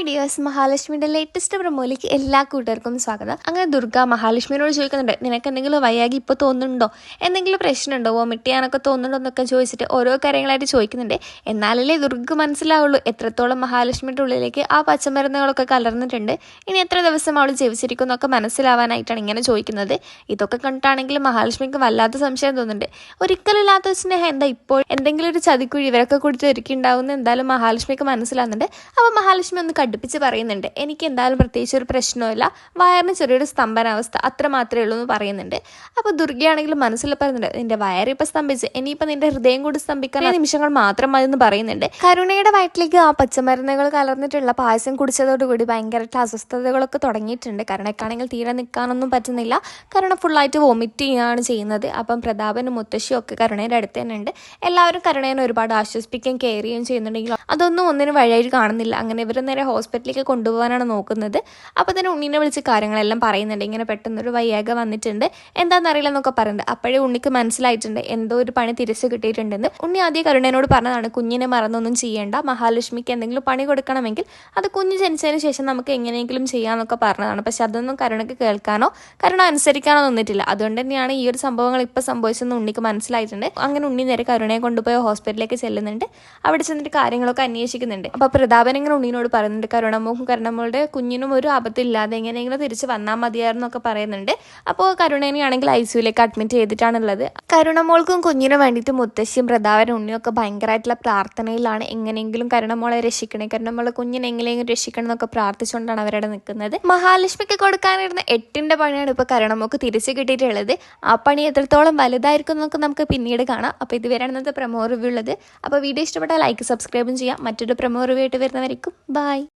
Hi dears മഹാലക്ഷ്മിയുടെ latest പ്രമോയിലേക്ക് എല്ലാ കൂട്ടുകാർക്കും സ്വാഗതം. അങ്ങനെ ദുർഗ മഹാലക്ഷ്മിയോട് ചോദിക്കുന്നുണ്ട് നിനക്ക് എന്തെങ്കിലും വയ്യാകി ഇപ്പോൾ തോന്നുന്നുണ്ടോ? എന്തെങ്കിലും പ്രശ്നമുണ്ടോ? വോമിറ്റ് ചെയ്യാനൊക്കെ തോന്നുന്നുണ്ടോ? എന്നൊക്കെ ചോദിച്ചിട്ട് ഓരോ കാര്യങ്ങളായിട്ട് ചോദിക്കുന്നുണ്ട്. എന്നാലല്ലേ ദുർഗ മനസ്സിലാവുള്ളൂ. എത്രത്തോളം മഹാലക്ഷ്മിയുടെ ഉള്ളിലേക്ക് ആ പച്ചമരുന്നുകളൊക്കെ കലർന്നിട്ടുണ്ട്. ഇനി എത്ര ദിവസം അവൾ ജീവിച്ചിരിക്കും എന്നൊക്കെ മനസ്സിലാവാനായിട്ടാണ് ഇങ്ങനെ ചോദിക്കുന്നത്. ഇതൊക്കെ കണ്ടിട്ടാണെങ്കിൽ മഹാലക്ഷ്മിക്ക് വല്ലാത്ത സംശയം തോന്നുന്നുണ്ട്. ഒരിക്കലില്ലാത്ത സ്നേഹം എന്താ ഇപ്പോൾ എന്തെങ്കിലും ഒരു ചതിക്കുഴി ഇവരൊക്കെ കൊടുത്ത് ഒരുക്കിണ്ടാവുന്ന എന്തായാലും മഹാലക്ഷ്മിക്ക് മനസ്സിലാവുന്നുണ്ട്. അപ്പോൾ മഹാലക്ഷ്മി ഒന്ന് കടുപ്പിച്ച് പറയുന്നുണ്ട്. എനിക്ക് എന്തായാലും പ്രത്യേകിച്ച് ഒരു പ്രശ്നമില്ല വയറിന് ചെറിയൊരു സ്തംഭനാവസ്ഥ അത്ര മാത്രമേ ഉള്ളൂ എന്ന് പറയുന്നുണ്ട്. അപ്പോൾ ദുർഗയാണെങ്കിലും മനസ്സിൽ പറയുന്നുണ്ട് നിന്റെ വയറിപ്പോൾ സ്തംഭിച്ച്. ഇനിയിപ്പോൾ നിന്റെ ഹൃദയം കൂടി സ്തംഭിക്കാൻ നിമിഷങ്ങൾ മാത്രം മതി എന്ന് പറയുന്നുണ്ട്. കരുണയുടെ വയറ്റിലേക്ക് ആ പച്ചമരുന്നുകൾ കലർന്നിട്ടുള്ള പായസം കുടിച്ചതോടുകൂടി ഭയങ്കരമായിട്ട് അസ്വസ്ഥതകളൊക്കെ തുടങ്ങിയിട്ടുണ്ട്. കരുണയ്ക്കാണെങ്കിൽ തീരെ നിൽക്കാനൊന്നും പറ്റുന്നില്ല. കരുണ ഫുള്ളായിട്ട് വോമിറ്റ് ചെയ്യുകയാണ് ചെയ്യുന്നത്. അപ്പം പ്രതാപനും മുത്തശ്ശിയും ഒക്കെ കരുണയുടെ അടുത്ത് തന്നെ ഉണ്ട് എല്ലാവരും കരുണേനെ ഒരുപാട് ആശ്വസിപ്പിക്കുകയും കെയർ ചെയ്യുകയും ചെയ്യുന്നുണ്ടെങ്കിലും അതൊന്നും ഒന്നിനും വഴിയായിട്ട് കാണുന്നില്ല. അങ്ങനെ ഇവർ നേരെ ഹോസ്പിറ്റലിലേക്ക് കൊണ്ടുപോകാനാണ് നോക്കുന്നത്. അപ്പോൾ തന്നെ ഉണ്ണിനെ വിളിച്ച് കാര്യങ്ങളെല്ലാം പറയുന്നുണ്ട്. ഇങ്ങനെ പെട്ടെന്നൊരു വയ്യാക വന്നിട്ടുണ്ട്. എന്താണെന്നറിയില്ല എന്നൊക്കെ പറയുന്നുണ്ട്. അപ്പോഴേ ഉണ്ണിക്ക് മനസ്സിലായിട്ടുണ്ട്. എന്തോ ഒരു പണി തിരിച്ചു കിട്ടിയിട്ടുണ്ടെന്ന്. ഉണ്ണി ആദ്യം കരുണേനോട് പറഞ്ഞതാണ് കുഞ്ഞിനെ മറന്നൊന്നും ചെയ്യേണ്ട. മഹാലക്ഷ്മിക്ക് എന്തെങ്കിലും പണി കൊടുക്കണമെങ്കിൽ അത് കുഞ്ഞ് ജനിച്ചതിന് ശേഷം നമുക്ക് എങ്ങനെയെങ്കിലും ചെയ്യാമെന്നൊക്കെ പറഞ്ഞതാണ്. പക്ഷെ അതൊന്നും കരുണയ്ക്ക് കേൾക്കാനോ കരുണ അനുസരിക്കാനോ നിന്നിട്ടില്ല. അതുകൊണ്ട് തന്നെയാണ് ഈ ഒരു സംഭവങ്ങൾ ഇപ്പോൾ സംഭവിച്ചതെന്ന് ഉണ്ണിക്ക് മനസ്സിലായിട്ടുണ്ട്. അങ്ങനെ ഉണ്ണി നേരെ കരുണയെ കൊണ്ടുപോയ ഹോസ്പിറ്റലിലേക്ക് ചെല്ലുന്നുണ്ട്. അവിടെ ചെന്നിട്ട് കാര്യങ്ങളൊക്കെ അന്വേഷിക്കുന്നുണ്ട്. അപ്പോൾ പ്രതാപൻ ഇങ്ങനെ ഉണ്ണിനോട് പറയുന്നുണ്ട്. കരുണമോഹും കരുണമോളുടെ കുഞ്ഞിനും ഒരു ആപത്തില്ലാതെ എങ്ങനെയെങ്കിലും തിരിച്ച് വന്നാൽ മതിയായിരുന്നു എന്നൊക്കെ പറയുന്നുണ്ട്. അപ്പോൾ കരുണേനെയാണെങ്കിൽ ഐ സിയുലേക്ക് അഡ്മിറ്റ് ചെയ്തിട്ടാണുള്ളത്. കരുണമോൾക്കും കുഞ്ഞിനും വേണ്ടിയിട്ട് മുത്തശ്ശിയും പ്രതാപനും ഉണ്ണിയൊക്കെ ഭയങ്കരമായിട്ടുള്ള പ്രാർത്ഥനയിലാണ് എങ്ങനെയെങ്കിലും കരുണമോളെ രക്ഷിക്കണേ. കരുണമോളെ കുഞ്ഞിനെ എങ്ങനെയെങ്കിലും രക്ഷിക്കണം എന്നൊക്കെ പ്രാർത്ഥിച്ചുകൊണ്ടാണ് അവരവിടെ നിൽക്കുന്നത്. മഹാലക്ഷ്മിക്ക് കൊടുക്കാനിരുന്ന എട്ടിന്റെ പണിയാണ് ഇപ്പോൾ കരുണമോക്ക് തിരിച്ചു കിട്ടിയിട്ടുള്ളത്. ആ പണി എത്രത്തോളം വലുതായിരിക്കും എന്നൊക്കെ നമുക്ക് പിന്നീട് കാണാം. അപ്പോൾ ഇതുവരെയാണ് ഇന്നത്തെ പ്രമോ റിവ്യൂ ഉള്ളത്. അപ്പോൾ വീഡിയോ ഇഷ്ടപ്പെട്ടാൽ ലൈക്ക് സബ്സ്ക്രൈബും ചെയ്യാം. മറ്റൊരു പ്രമോ റിവ്യൂ ആയിട്ട് വരുന്നവരേക്കും. ബൈ.